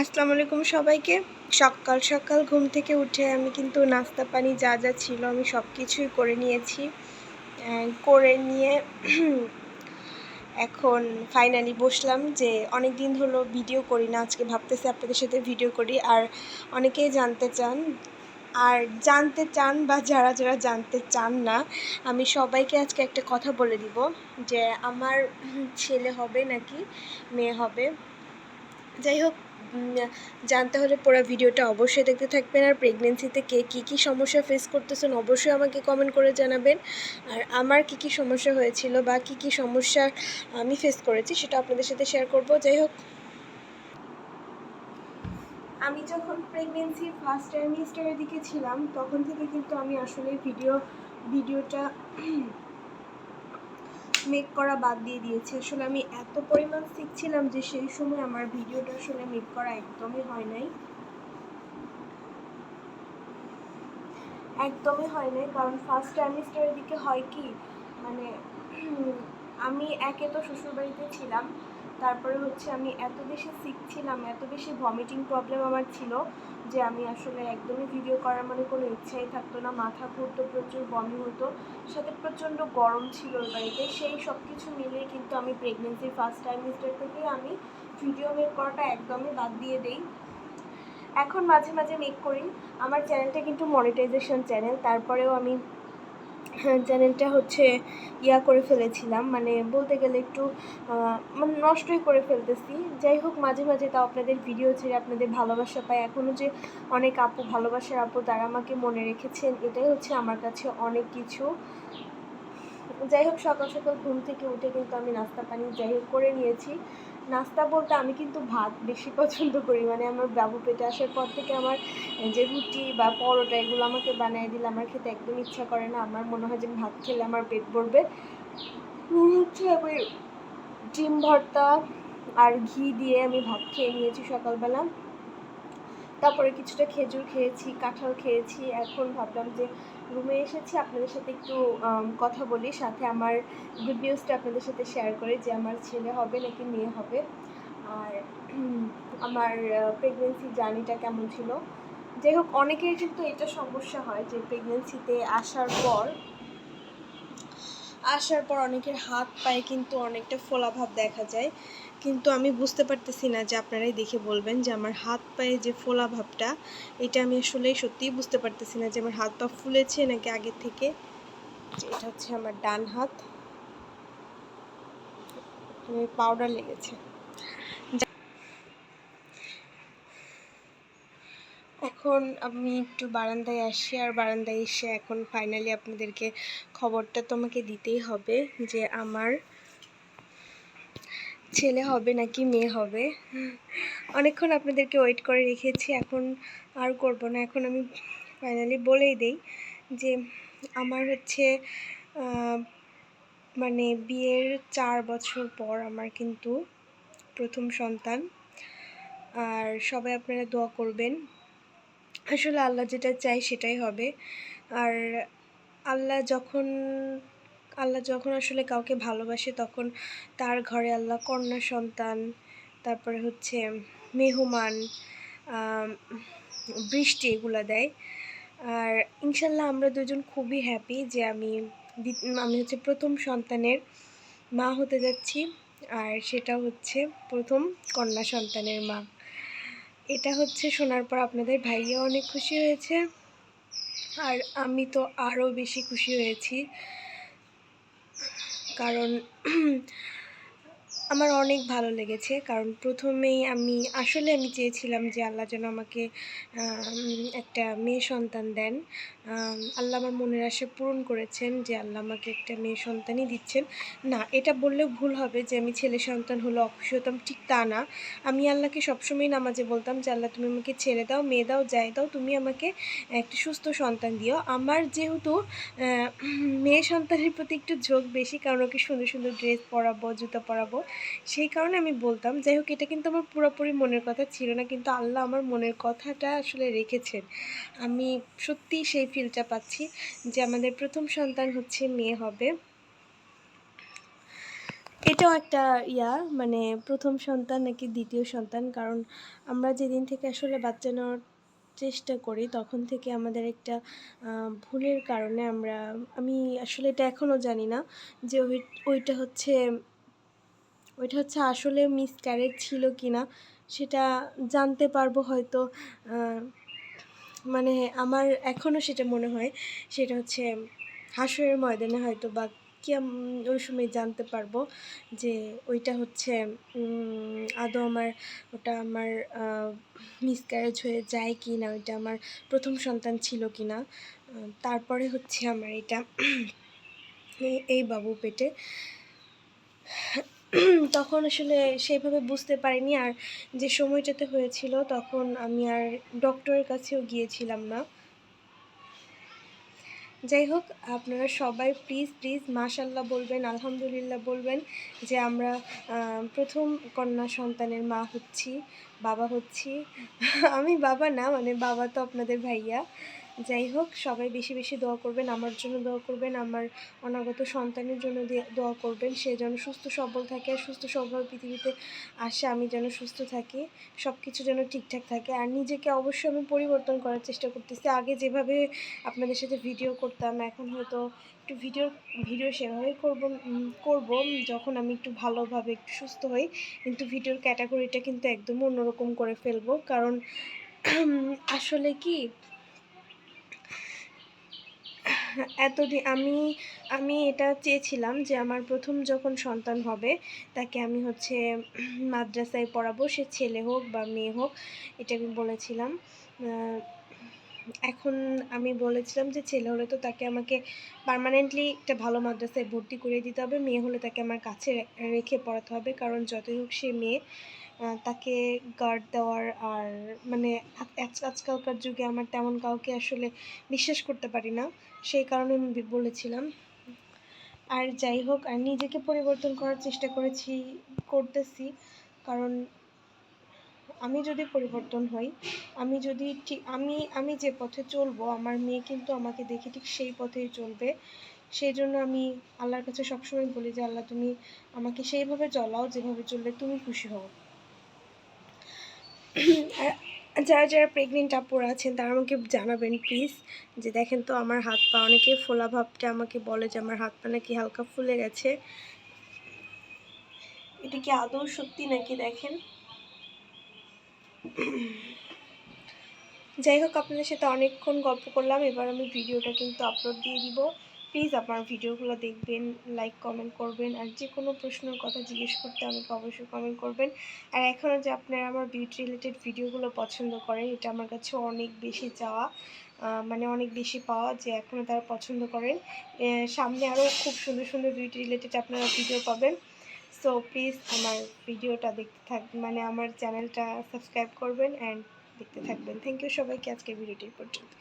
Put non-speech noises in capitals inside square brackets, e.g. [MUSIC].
আসসালামু আলাইকুম সবাইকে। সকাল সকাল ঘুম থেকে উঠে আমি কিন্তু নাস্তা পানি যা যা ছিল আমি সব কিছুই করে নিয়েছি। করে নিয়ে [CLEARS THROAT] এখন ফাইনালি বসলাম যে অনেক দিন হলো ভিডিও করি না, আজকে ভাবতেছি আপনাদের সাথে ভিডিও করি। আর অনেকেই জানতে চান, আর জানতে চান বা যারা যারা জানতে চান না, আমি সবাইকে আজকে একটা কথা বলে দিব যে আমার ছেলে হবে নাকি মেয়ে হবে। যাই হোক জানতে হলে পুরো ভিডিওটা অবশ্যই দেখতে থাকবেন। আর প্রেগনেন্সিতে কে কী কী সমস্যা ফেস করতেছেন অবশ্যই আমাকে কমেন্ট করে জানাবেন। আর আমার কী কী সমস্যা হয়েছিল বা কী কী সমস্যা আমি ফেস করেছি সেটা আপনাদের সাথে শেয়ার করব। যাই হোক আমি যখন প্রেগনেন্সির ফার্স্ট ট্রাইমিস্টারের দিকে ছিলাম, তখন থেকে কিন্তু আমি আসলে ভিডিও ভিডিওটা মেক করা বাদ দিয়ে দিয়েছি। আসলে আমি এত পরিমাণ শিখছিলাম যে সেই সময় আমার ভিডিওটা আসলে মেক করা একদমই হয় নাই। একদমই হয় নাই, কারণ ফার্স্ট ট্রাইমিস্টারের দিকে হয় কি মানে আমি একে তো শ্বশুরবাড়িতে ছিলাম তারপরে হচ্ছে আমি এত বেশি শিখছিলাম, এত বেশি ভমিটিং প্রবলেম আমার ছিল যে আমি আসলে একদমই ভিডিও করার মানে কোনো ইচ্ছাই থাকতো না, মাথা ঘুরতো, প্রচুর বমি হতো, সাথে প্রচণ্ড গরম ছিল ওই বাড়িতে, সেই সব কিছু মিলিয়ে কিন্তু আমি প্রেগনেন্সির ফার্স্ট টাইমিস্টার থেকে আমি ভিডিও মেক করাটা একদমই বাদ দিয়ে দেই। এখন মাঝে মাঝে মেক করি, আমার চ্যানেলটা কিন্তু মনিটাইজেশন চ্যানেল তারপরেও আমি চ্যানেলটা হচ্ছে ইয়া করে ফেলেছিলাম। মানে বলতে গেলে একটু মানে নষ্টই করে ফেলতেছি। যাই হোক, মাঝে মাঝে তাও আপনাদের ভিডিও ছেড়ে আপনাদের ভালোবাসা পাই। এখনও যে অনেক আপু, ভালোবাসার আপু, তারা আমাকে মনে রেখেছেন, এটাই হচ্ছে আমার কাছে অনেক কিছু। যাই হোক, সকাল সকাল ঘুম থেকে উঠে কিন্তু আমি নাস্তা পানি যাই হোক করে নিয়েছি। নাস্তা বলতে আমি কিন্তু ভাত বেশি [LAUGHS] পছন্দ করি। মানে আমার বাবু পেটে আসার পর থেকে আমার যে রুটি বা পরোটা এগুলো আমাকে বানিয়ে দিলে আমার খেতে একদম ইচ্ছা করে না। আমার মনে হয় যে ভাত খেলে আমার পেট ভরবে। হচ্ছে ডিম ভর্তা আর ঘি দিয়ে আমি ভাত খেয়ে নিয়েছি সকালবেলা। তারপরে কিছুটা খেজুর খেয়েছি, কাঁঠাল খেয়েছি। এখন ভাবলাম যে রুমে এসেছি, আপনাদের সাথে একটু কথা বলি। সাথে আমার গুড নিউজটা আপনাদের সাথে শেয়ার করি যে আমার ছেলে হবে নাকি মেয়ে হবে। আর আমার প্রেগনেন্সি জার্নিটা কেমন ছিল? যাই হোক অনেকের কিন্তু এটা সমস্যা হয় যে প্রেগনেন্সিতে আসার পর আসার পর অনেকের হাত পায়ে কিন্তু অনেকটা ফোলাভাব দেখা যায়। কিন্তু আমি বুঝতে পারতেছি না যে আপনারাই দেখে বলবেন যে আমার হাত পায়ে যে ফোলা ভাবটা, এটা আমি আসলে সত্যিই বুঝতে পারতেছি না যে আমার হাত পা ফুলেছে নাকি আগে থেকে। এটা হচ্ছে আমার ডান হাত। পাউডার লেগেছে। এখন আমি একটু বারান্দায় আসি, আর বারান্দায় এসে এখন ফাইনালি আপনাদেরকে খবরটা তোমাকে দিতেই হবে যে আমার ছেলে হবে নাকি মেয়ে হবে? অনেকক্ষণ আপনাদেরকে ওয়েট করে রেখেছি, এখন আর করব না। এখন আমি ফাইনালি বলেই দেই যে আমার হচ্ছে মানে বিয়ের চার বছর পর আমার কিন্তু প্রথম সন্তান। আর সবাই আপনারা দোয়া করবেন। আসলে আল্লাহ যেটা চাই সেটাই হবে। আর আল্লাহ যখন আল্লাহ যখন আসলে কাউকে ভালোবাসে তখন তার ঘরে আল্লাহ কন্যা সন্তান, তারপরে হচ্ছে মেহমান বৃষ্টি এগুলো দেয়। আর ইনশাল্লাহ আমরা দুজন খুবই হ্যাপি যে আমি আমি হচ্ছে প্রথম সন্তানের মা হতে যাচ্ছি আর সেটা হচ্ছে প্রথম কন্যা সন্তানের মা। এটা হচ্ছে শোনার পর আপনাদের ভাইয়া অনেক খুশি হয়েছে। আর আমি তো আরও বেশি খুশি হয়েছি। কারণ [CLEARS THROAT] আমার অনেক ভালো লেগেছে। কারণ প্রথমেই আমি, আসলে আমি চেয়েছিলাম যে আল্লাহ যেন আমাকে একটা মেয়ে সন্তান দেন। আল্লাহ আমার মনের আশা পূরণ করেছেন যে আল্লাহ আমাকে একটা মেয়ে সন্তানই দিচ্ছেন। না, এটা বললেও ভুল হবে যে আমি ছেলে সন্তান হলো অখুশি হতাম, ঠিক তা না। আমি আল্লাহকে সবসময় নামাজে বলতাম যে, আল্লাহ, তুমি আমাকে ছেড়ে দাও, মেয়ে দাও, যাই দাও, তুমি আমাকে একটা সুস্থ সন্তান দিও। আমার যেহেতু মেয়ে সন্তানের প্রতি একটু ঝোঁক বেশি, কারণ ওকে সুন্দর সুন্দর ড্রেস পরাবো, জুতো পরাবো সেই কারণে আমি বলতাম যাই হোক এটা কিন্তু আমার পুরোপুরি মনের কথা ছিল না, কিন্তু আল্লাহ আমার মনের কথাটা আসলে রেখেছেন। আমি সত্যিই সেই ফিলটা পাচ্ছি যে আমাদের প্রথম সন্তান হচ্ছে মেয়ে হবে। এটাও একটা ইয়া মানে প্রথম সন্তান নাকি দ্বিতীয় সন্তান, কারণ আমরা যেদিন থেকে আসলে বাচ্চা নেওয়ার চেষ্টা করি, তখন থেকে আমাদের একটা ভুলের কারণে আমরা, আমি আসলে এটা এখনও জানি না যে ওই, ওইটা হচ্ছে ওইটা হচ্ছে আসলে মিসক্যারেজ ছিল কি না সেটা জানতে পারব হয়তো মানে আমার এখনও সেটা মনে হয়। সেটা হচ্ছে হাসরের ময়দানে হয়তো বা কি ওই সময় জানতে পারব যে ওইটা হচ্ছে আদৌ আমার, ওটা আমার মিসক্যারেজ হয়ে যায় কি না ওইটা আমার প্রথম সন্তান ছিল কি না তারপরে হচ্ছে আমার এটা, এই বাবু পেটে তখন আসলে সেইভাবে বুঝতে পারিনি। আর যে সময়টাতে হয়েছিল, তখন আমি আর ডক্টরের কাছেও গিয়েছিলাম না। যাই হোক, আপনারা সবাই প্লিজ প্লিজ মাশাল্লাহ বলবেন, আলহামদুলিল্লাহ বলবেন যে আমরা প্রথম কন্যা সন্তানের মা হচ্ছি, বাবা হচ্ছি। আমি বাবা না মানে বাবা তো আপনাদের ভাইয়া। যাই হোক, সবাই বেশি বেশি দোয়া করবেন, আমার জন্য দোয়া করবেন, আমার অনাগত সন্তানের জন্য দিয়ে- করবেন। সে যেন সুস্থ সবল থাকে আর সুস্থ সবল পৃথিবীতে আসে, আমি যেন সুস্থ থাকি সব কিছু যেন ঠিকঠাক থাকে। আর নিজেকে অবশ্যই আমি পরিবর্তন করার চেষ্টা করতেছি। আগে যেভাবে আপনাদের সাথে ভিডিও করতাম, এখন হয়তো একটু ভিডিও ভিডিও সেভাবেই করব করব, যখন আমি একটু ভালোভাবে একটু সুস্থ হই। কিন্তু ভিডিওর ক্যাটাগরিটা কিন্তু একদম অন্যরকম করে ফেলব। কারণ, আসলে কি এতদিন আমি আমি এটা চেয়েছিলাম যে আমার প্রথম যখন সন্তান হবে, তাকে আমি হচ্ছে মাদ্রাসায় পড়াবো, সে ছেলে হোক বা মেয়ে হোক, এটা আমি বলেছিলাম। এখন আমি বলেছিলাম যে ছেলে হলে তো তাকে আমাকে পার্মানেন্টলি একটা ভালো মাদ্রাসায় ভর্তি করে দিতে হবে, মেয়ে হলে তাকে আমার কাছে রেখে পড়াতে হবে, কারণ যতই হোক সে মেয়ে। তাকে গার্ড দেওয়ার আর মানে আজ- আজ- আজকালকার যুগে আমার তেমন কাউকে আসলে বিশ্বাস করতে পারি না। সেই কারণে আমি বলেছিলাম। আর যাই হোক, আর নিজেকে পরিবর্তন করার চেষ্টা করেছি, করতেছি। কারণ আমি যদি পরিবর্তন হই, আমি যদি ঠিক আমি আমি যে পথে চলবো, আমার মেয়ে কিন্তু আমাকে দেখে ঠিক সেই পথেই চলবে। সেই জন্য আমি আল্লাহর কাছে সবসময় বলি যে, আল্লাহ, তুমি আমাকে সেইভাবে চলাও যেভাবে চললে তুমি খুশি হও। [COUGHS] যারা যারা প্রেগনেন্ট আপুরা আছেন, তারা আমাকে জানাবেন প্লিজ যে দেখেন তো আমার হাত পা, অনেকে ফোলা ভাবটা আমাকে বলে যে আমার হাত পা নাকি হালকা ফুলে গেছে। এটা কি আদৌ সত্যি নাকি দেখেন? যাই হোক, আপনাদের সাথে অনেকক্ষণ গল্প করলাম, এবার আমি ভিডিওটা কিন্তু আপলোড দিয়ে দিব। প্লিজ আপনার ভিডিওগুলো দেখবেন লাইক কমেন্ট করবেন আর যে কোনো প্রশ্নের কথা জিজ্ঞেস করতে আমাকে অবশ্যই কমেন্ট করবেন। আর এখনও যে আপনারা আমার বিউটি রিলেটেড ভিডিওগুলো পছন্দ করেন, এটা আমার কাছে অনেক বেশি চাওয়া মানে অনেক বেশি পাওয়া যে এখনও তারা পছন্দ করেন। সামনে আরও খুব সুন্দর সুন্দর বিউটি রিলেটেড আপনারা ভিডিও পাবেন। সো প্লিজ আমার ভিডিওটা দেখতে থাক মানে আমার চ্যানেলটা সাবস্ক্রাইব করবেন অ্যান্ড দেখতে থাকবেন। থ্যাংক ইউ সবাইকে, আজকের ভিডিওটি পর্যন্ত।